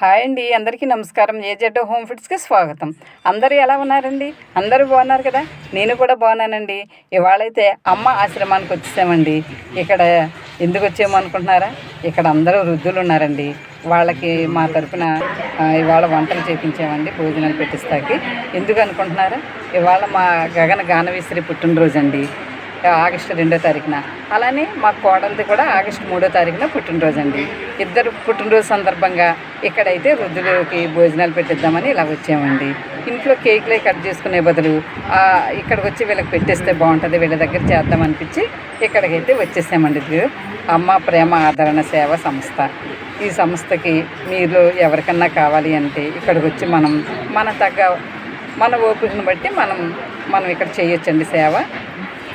Hi అండి అందరికీ నమస్కారం. ఏజెడ్ హోమ్ ఫుడ్స్కి స్వాగతం. అందరూ ఎలా ఉన్నారండి? అందరూ బాగున్నారు కదా? నేను కూడా బాగున్నానండి. ఇవాళైతే అమ్మ ఆశ్రమానికి వచ్చేసామండి. ఇక్కడ ఎందుకు వచ్చాము అనుకుంటున్నారా? ఇక్కడ అందరూ వృద్ధులు ఉన్నారండి. వాళ్ళకి మా తరపున ఇవాళ వంటలు చేపించామండి భోజనాలు పెట్టిస్తాకి. ఎందుకు అనుకుంటున్నారా? ఇవాళ మా గగన గానవీశ్వరి పుట్టినరోజు అండి ఆగస్టు రెండో తారీఖున. అలానే మా కోడలిది కూడా ఆగస్టు మూడో తారీఖున పుట్టినరోజు అండి ఇద్దరు పుట్టినరోజు సందర్భంగా ఇక్కడైతే వృద్ధులకి భోజనాలు పెట్టిద్దామని ఇలా వచ్చామండి. ఇంట్లో కేక్లే కట్ చేసుకునే బదులు ఇక్కడికి వచ్చి వీళ్ళకి పెట్టేస్తే బాగుంటుంది వీళ్ళ దగ్గర చేద్దాం అనిపించి ఇక్కడికైతే వచ్చేసామండి ఇది అమ్మ ప్రేమ ఆదరణ సేవ సంస్థ. ఈ సంస్థకి మీరు ఎవరికన్నా కావాలి అంటే ఇక్కడికి వచ్చి మనం మన తగ్గ మన ఓపికను బట్టి మనం మనం ఇక్కడ చేయొచ్చండి సేవ.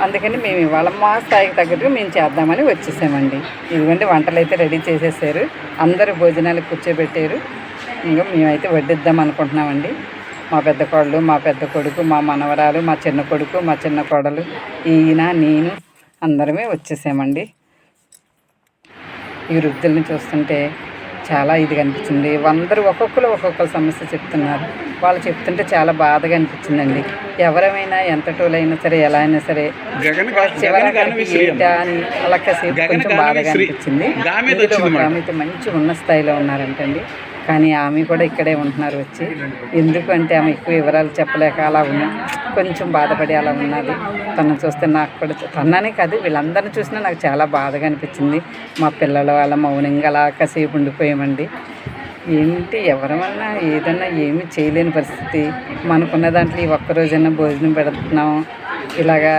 అందుకని మేము ఇవాళ మా స్థాయికి తగ్గట్టుగా మేము చేద్దామని వచ్చేసామండి. ఇదిగోండి వంటలు అయితే రెడీ చేసేసారు. అందరూ భోజనాలు కూర్చోబెట్టారు. ఇంకా మేమైతే వడ్డిద్దాం అనుకుంటున్నామండి. మా పెద్ద కోడలు మా పెద్ద కొడుకు మా మనవరాలు మా చిన్న కొడుకు మా చిన్న కోడలు ఈయన నేను అందరమే వచ్చేసామండి. ఈ వృద్ధుల్ని చూస్తుంటే చాలా ఇదిగా అనిపించింది అందరూ ఒక్కొక్కరు ఒక్కొక్క సమస్య చెప్తున్నారు. వాళ్ళు చెప్తుంటే చాలా బాధగా అనిపించిందండి. ఎవరైనా ఎంతటోలైనా సరే ఎలా అయినా సరే ఏంటా అని అలా కాసేపు కొంచెం బాధగా. అనిపించింది. మంచి ఉన్న స్థాయిలో ఉన్నారంటండి. కానీ ఆమె కూడా ఇక్కడే ఉంటున్నారు వచ్చి. ఎందుకంటే ఆమె ఎక్కువ వివరాలు చెప్పలేక అలా ఉన్నా కొంచెం బాధపడి అలా ఉన్నది. తను చూస్తే నాకు కూడా తననే కాదు వీళ్ళందరిని చూసినా నాకు చాలా బాధగా అనిపించింది. మా పిల్లలు వాళ్ళ మౌనంగా అలా కాసేపు ఉండిపోయామండి. ఏంటి ఎవరమన్నా ఏదన్నా ఏమీ చేయలేని పరిస్థితి. మనకున్న దాంట్లో ఈ ఒక్కరోజైనా భోజనం పెడుతున్నాం. ఇలాగా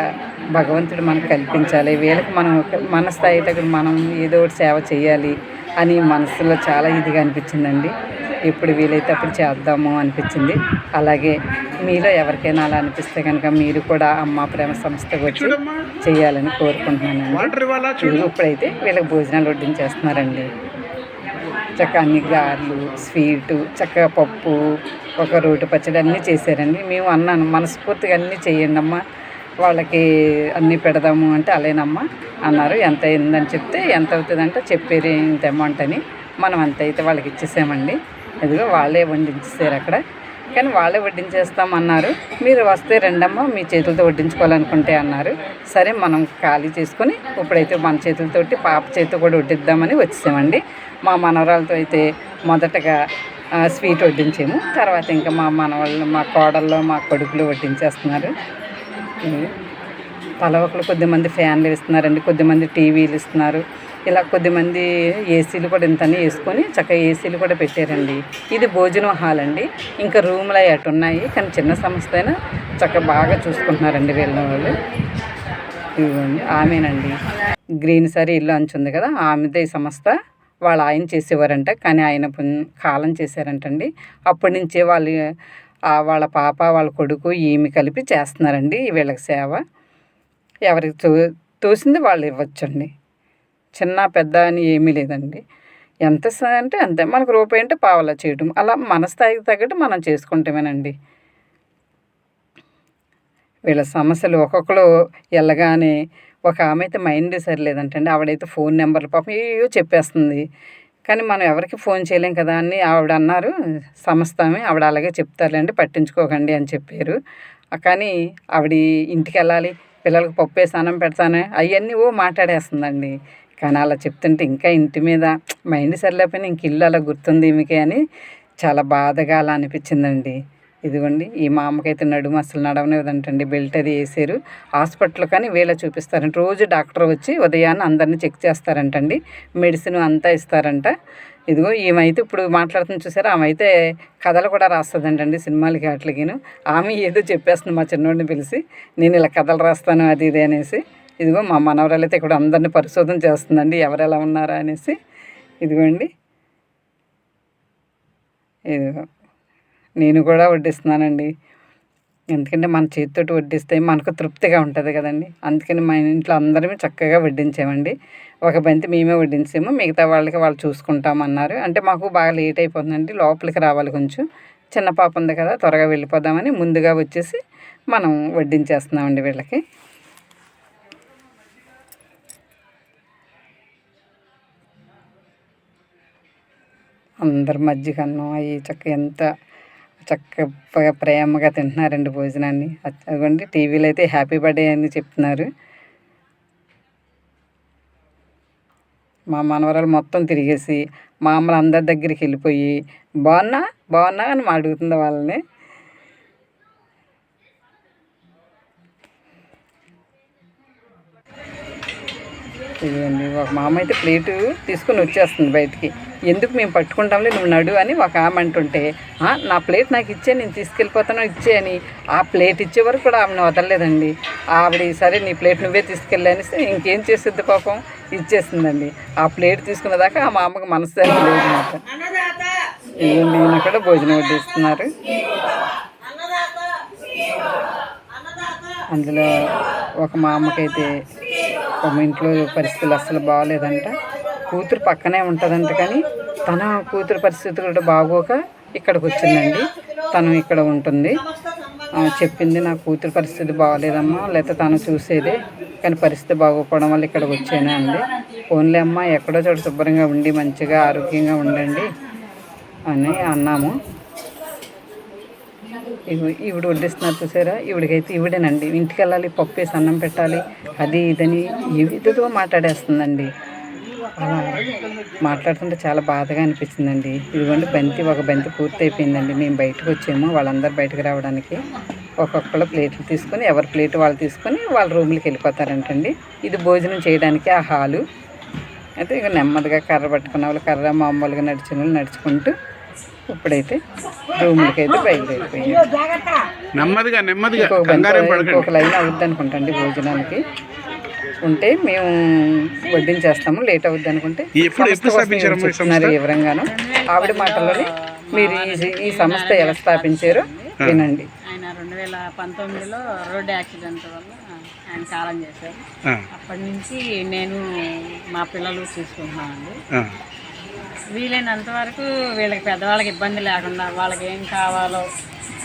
భగవంతుడు మనకు కల్పించాలి. వీళ్ళకి మనం మన స్థాయి దగ్గర మనం ఏదో ఒకటి సేవ చేయాలి. అని మనసులో చాలా ఇదిగా అనిపించిందండి. ఎప్పుడు వీలైతే అప్పుడు చేద్దాము అనిపించింది. అలాగే మీలో ఎవరికైనా అలా అనిపిస్తే కనుక మీరు కూడా అమ్మ ప్రేమ సంస్థకు వచ్చి చేయాలని కోరుకుంటున్నానండి. ఇప్పుడైతే వీళ్ళకి భోజనాలు వడ్డించేస్తున్నారండి. చక్కగా అన్ని గారెలు స్వీటు చక్కగా పప్పు ఒక రోటి పచ్చడి అన్నీ చేశారండి. మేము అన్నాను మనస్ఫూర్తిగా అన్నీ చేయండి అమ్మా వాళ్ళకి అన్నీ పెడదాము అంటే అలానేమ్మా అన్నారు ఎంత అయిందని చెప్తే ఎంత అవుతుందంటే చెప్పేది ఇంత అమౌంట్ అని. మనం అంత అయితే వాళ్ళకి ఇచ్చేసామండి. ఇదిగో వాళ్ళే వండించేసారు అక్కడ. కానీ వాళ్ళే వడ్డించేస్తామన్నారు. మీరు వస్తే రెండమ్మ మీ చేతులతో వడ్డించుకోవాలనుకుంటే అన్నారు. సరే మనం ఖాళీ చేసుకొని ఇప్పుడైతే మన చేతులతోటి పాప చేతితో కూడా వడ్డిద్దామని వచ్చేసామండి. మా మనవరాలతో అయితే మొదటగా స్వీట్ వడ్డించాము. తర్వాత ఇంకా మా మనవాళ్ళు మా కోడల్లో మా కొడుకులు వడ్డించేస్తున్నారు. తల ఒకరు కొద్దిమంది ఫ్యాన్లు ఇస్తున్నారండి కొద్దిమంది టీవీలు ఇస్తున్నారు. ఇలా కొద్దిమంది ఏసీలు కూడా ఇంతని వేసుకొని చక్కగా ఏసీలు కూడా పెట్టారండి. ఇది భోజనం హాల్ అండి. ఇంకా రూమ్లు అవి అటు ఉన్నాయి కానీ చిన్న సంస్థ అయినా చక్కగా బాగా చూసుకుంటున్నారండి వెళ్ళిన వాళ్ళు. ఇదిగోండి ఆమెనండి. గ్రీన్ సారీ ఇల్లు అంచుంది కదా ఆమెదే ఈ సంస్థ. వాళ్ళు ఆయన చేసేవారంట కానీ ఆయన కాలం చేశారంటండి. అప్పటి నుంచే వాళ్ళు వాళ్ళ పాప వాళ్ళ కొడుకు ఈమె కలిపి చేస్తున్నారండి వీళ్ళకి సేవ. ఎవరికి తో తోసింది వాళ్ళు ఇవ్వచ్చండి. చిన్న పెద్ద అని ఏమీ లేదండి. ఎంత అంటే అంతే. మనకు రూపాయి అంటే పావలా చేయటం. అలా మన స్థాయికి తగ్గట్టు మనం చేసుకుంటామేనండి. వీళ్ళ సమస్యలు ఒక్కొక్కరు వెళ్ళగానే ఒక ఆమె అయితే మైండ్ సరిలేదంటండి. ఆవిడైతే ఫోన్ నెంబర్లు పాపం ఏయో చెప్పేస్తుంది. కానీ మనం ఎవరికి ఫోన్ చేయలేం కదా అని ఆవిడ అన్నారు సంస్థ ఆవిడ అలాగే చెప్తారులేండి పట్టించుకోకండి అని చెప్పారు. కానీ ఆవిడ ఇంటికి వెళ్ళాలి పిల్లలకు పప్పు వేసి అన్నం పెడతాను అవన్నీ ఓ మాట్లాడేస్తుందండి. కానీ అలా చెప్తుంటే ఇంకా ఇంటి మీద మైండ్ సరిలేకపోయినా ఇంక ఇల్లు అలా గుర్తుంది ఈమెకి అని చాలా బాధగా అలా అనిపించిందండి. ఇదిగోండి ఈ మా అమ్మకైతే నడుము అసలు నడవనివ్వదంటండి. బెల్ట్ అది వేసారు. హాస్పిటల్ కానీ వీళ్ళ చూపిస్తారంట. రోజు డాక్టర్ వచ్చి ఉదయాన్నే అందరిని చెక్ చేస్తారంటండి. మెడిసిన్ అంతా ఇస్తారంట. ఇదిగో ఈమె ఇప్పుడు మాట్లాడుతున్న చూసారా? ఆమె అయితే కథలు కూడా రాస్తుందంటండి సినిమాలకి వాటికిను ఆమె ఏదో చెప్పేస్తుంది మా చిన్నోడిని పిలిచి. నేను ఇలా కథలు రాస్తాను అది ఇది అనేసి. ఇదిగో మా మనవరాలు అయితే ఇక్కడ అందరిని పరిశోధన చేస్తుందండి. ఎవరు ఎలా ఉన్నారా అనేసి. ఇదిగోండి. ఇదిగో. నేను కూడా వడ్డిస్తున్నానండి. ఎందుకంటే మన చేతితోటి వడ్డిస్తే మనకు తృప్తిగా ఉంటుంది కదండి. అందుకని మా ఇంట్లో అందరమే చక్కగా వడ్డించామండి ఒక బంతి మేమే వడ్డించాము మిగతా వాళ్ళకి వాళ్ళు చూసుకుంటామన్నారు. అంటే మాకు బాగా లేట్ అయిపోతుందండి లోపలికి రావాలి కొంచెం. చిన్న పాప ఉంది కదా త్వరగా వెళ్ళిపోదామని ముందుగా వచ్చేసి మనం వడ్డించేస్తున్నామండి వీళ్ళకి. అందరు మజ్జిగ అన్నం అవి చక్క ఎంత చక్కగా ప్రేమగా తింటున్నారండి భోజనాన్ని. అదిగోండి టీవీలో అయితే హ్యాపీ బర్త్డే అని చెప్తున్నారు. మా మనవరాలు మొత్తం తిరిగేసి మా అమ్మలు అందరి దగ్గరికి వెళ్ళిపోయి బాగున్నా బాగున్నా అని మా అడుగుతుంది వాళ్ళని. ఇవ్వండి ఒక మా అమ్మ అయితే ప్లేటు తీసుకుని వచ్చేస్తుంది బయటికి. ఎందుకు మేము పట్టుకుంటాంలే నువ్వు నడు అని ఒక ఆమె అంటుంటే నా ప్లేట్ నాకు ఇచ్చే నేను తీసుకెళ్ళిపోతాను ఇచ్చే అని. ఆ ప్లేట్ ఇచ్చే వరకు కూడా ఆమెను వదలలేదండి. ఆవిడ సరే నీ ప్లేట్ నువ్వే తీసుకెళ్ళి ఇంకేం చేస్తుంది పాపం? ఇచ్చేసిందండి. ఆ ప్లేట్ తీసుకున్నదాకా ఆ మా అమ్మకి మనసు లేదు అనమాట ఈయన కూడా భోజనం వడ్డిస్తున్నారు? అందులో ఒక మా అమ్మకైతే ఇంట్లో పరిస్థితులు అస్సలు బాగోలేదంట కూతురు పక్కనే ఉంటుందంట కానీ తన కూతురు పరిస్థితి కూడా బాగోక ఇక్కడికి వచ్చిందండి తను ఇక్కడ ఉంటుంది. చెప్పింది నా కూతురు పరిస్థితి బాగోలేదమ్మా లేకపోతే తను చూసేదే కానీ పరిస్థితి బాగోకపోవడం వల్ల ఇక్కడికి వచ్చానే అండి ఫోన్లే అమ్మ ఎక్కడో చోట శుభ్రంగా ఉండి మంచిగా ఆరోగ్యంగా ఉండండి అని అన్నాము. ఈవిడ వడ్డిస్తున్నారు చూసారా? ఈవిడికైతే ఈవిడేనండి. ఇంటికి వెళ్ళాలి పప్పు వేసి అన్నం పెట్టాలి అది ఇదని ఏదో మాట్లాడేస్తుందండి. అలా మాట్లాడుతుంటే చాలా బాధగా అనిపించిందండి ఇదిగోండి బంతి ఒక బంతి పూర్తి అయిపోయిందండి మేము బయటకు వచ్చాము వాళ్ళందరూ బయటకు రావడానికి. ఒక్కొక్కళ్ళ ప్లేట్లు తీసుకొని ఎవరి ప్లేట్ వాళ్ళు తీసుకొని వాళ్ళ రూమ్లకి వెళ్ళిపోతారంటండి. ఇది భోజనం చేయడానికి ఆ హాలు. అయితే ఇక నెమ్మదిగా కర్ర పట్టుకున్న వాళ్ళు కర్ర మామూలుగా నడిచిన వాళ్ళు నడుచుకుంటూ ఇప్పుడైతే రూమ్లకి అయితే బయలుదేరిపోయాం నెమ్మదిగా నెమ్మదిగా. ఇంకొక లైన్ అవుద్ది అనుకుంటండి భోజనానికి. ఉంటే మేము వడ్డించేస్తాము లేట్ అవుద్ది అనుకుంటే. చెప్తున్నారు వివరంగాను. ఆవిడ మాటల్లోనే మీరు ఈ- ఈ సంస్థ ఎలా స్థాపించారో వినండి. ఆయన రెండు వేల పంతొమ్మిదిలో రోడ్డు యాక్సిడెంట్ వల్ల ఆయన కాలం చేశారు. అప్పటి నుంచి నేను మా పిల్లలు చూసుకుంటున్నామండి. వీలైనంత వరకు వీళ్ళకి పెద్దవాళ్ళకి ఇబ్బంది లేకుండా వాళ్ళకి ఏం కావాలో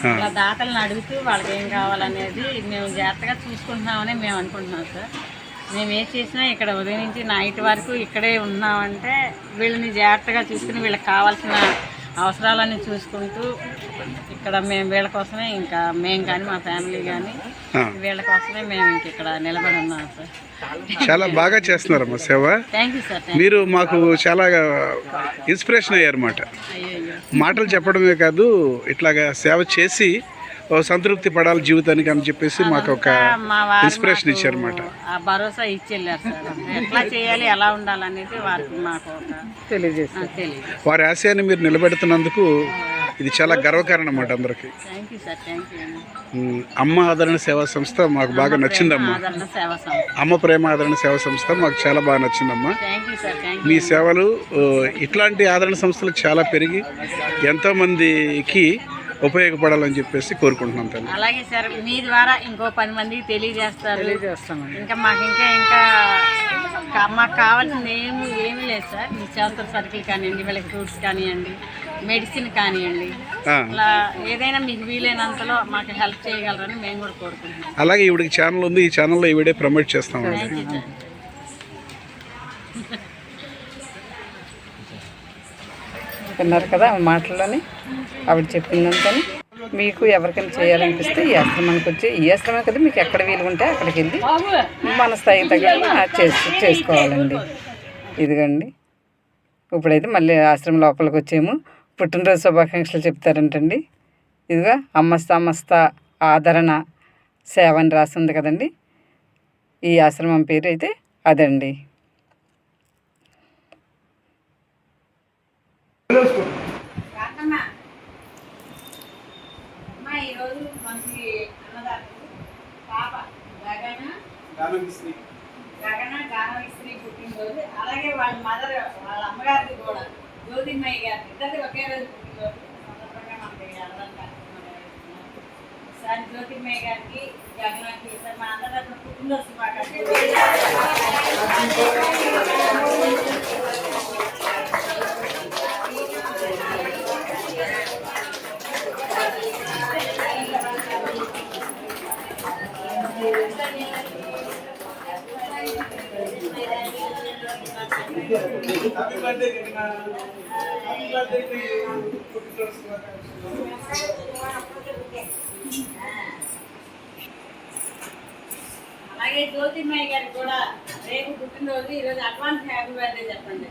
ఇలా దాతలను అడుగుతూ వాళ్ళకి ఏం కావాలనేది మేము జాగ్రత్తగా చూసుకుంటున్నామని మేము అనుకుంటున్నాం సార్. మేము ఏం చేసినా ఇక్కడ ఉదయం నుంచి నైట్ వరకు ఇక్కడే ఉన్నామంటే వీళ్ళని జాగ్రత్తగా చూసుకుని వీళ్ళకి కావాల్సిన అవసరాలన్నీ చూసుకుంటూ ఇక్కడ మేము వీళ్ళ కోసమే ఇంకా మేము కానీ మా ఫ్యామిలీ కానీ. వీళ్ళ కోసమే మేము ఇంక ఇక్కడ నిలబడి ఉన్నాం సార్. చాలా బాగా చేస్తున్నారమ్మా సేవ. థ్యాంక్ యూ సార్ థ్యాంక్ మీరు మాకు చాలా ఇన్స్పిరేషన్ అయ్యారన్నమాట. అయ్యో అయ్యో మాటలు చెప్పడమే కాదు ఇట్లాగా సేవ చేసి సంతృప్తి పడాలి జీవితానికి అని చెప్పేసి మాకు ఒక ఇన్స్పిరేషన్ మాకు ఇచ్చారన్నమాట. ఆ భరోసా ఇచ్చి వెళ్ళారు సార్ ఎట్లా చేయాలి ఎలా ఉండాలనేది వారికి మాకు ఒక తెలియజేస్తాం ఆ, తెలియదు వారి ఆశయాన్ని మీరు నిలబెడుతున్నందుకు ఇది చాలా గర్వకారణం అన్నమాట అందరికి అమ్మ ఆదరణ సేవా సంస్థ మాకు బాగా నచ్చిందమ్మా. ఆదరణ సేవ సంస్థ. అమ్మ ప్రేమ ఆదరణ సేవా సంస్థ మాకు చాలా బాగా నచ్చిందమ్మా. మీ సేవలు ఇట్లాంటి ఆదరణ సంస్థలు చాలా పెరిగి ఎంతోమందికి ఉపయోగపడాలని చెప్పేసి కోరుకుంటున్నాం తల్లి. అలాగే సార్ మీ ద్వారా ఇంకో పది మందికి తెలియజేస్తారు. తెలియజేస్తామండి. ఇంకా మాకు ఇంకా ఇంకా మాకు కావాల్సింది ఏమి ఏమీ లేదు సార్. మీ చేతుల సరుకులు కానివ్వండి వీళ్ళకి ఫ్రూట్స్ కానివ్వండి మెడిసిన్ కానివ్వండి. అలా ఏదైనా మీకు వీలైనంతలో మాకు హెల్ప్ చేయగలరని మేము కూడా కోరుకుంటున్నాం. అలాగే ఈవిడికి ఛానల్ ఉంది. ఈ ఛానల్లో ఈవిడే ప్రమోట్ చేస్తామండి. విన్నారు కదా మాటల్లోనే? ఆవిడ చెప్పిందంతని మీకు ఎవరికైనా చేయాలనిపిస్తే ఈ ఆశ్రమానికి వచ్చి ఈ ఆశ్రమం కదా మీకు ఎక్కడ వీలు ఉంటే అక్కడికి వెళ్ళి మన స్థాయి తగ్గ చేసు చేసుకోవాలండి. ఇదిగండి. ఇప్పుడైతే మళ్ళీ ఆశ్రమం లోపలికి వచ్చేము. పుట్టినరోజు శుభాకాంక్షలు చెప్తారంటండి. ఇదిగా అమ్మస్త అమ్మస్త ఆదరణ సేవ అని రాసింది కదండి. ఈ ఆశ్రమం పేరు అయితే అదండి. దాని జ్యోతిర్మయ్య గారికి జగనాథేశ్వర మా అందరూ కుటుంబ శుభాకాంక్షలు హ్యాపీ బర్త్డే హ్యాపీ బర్త్డే కుటుంబ శుభాకాంక్షలు అలాగే జ్యోతిమయ్య గారికి కూడా రేపు పుట్టినరోజు ఈరోజు అడ్వాన్స్ హ్యాపీ బర్త్డే చెప్పండి.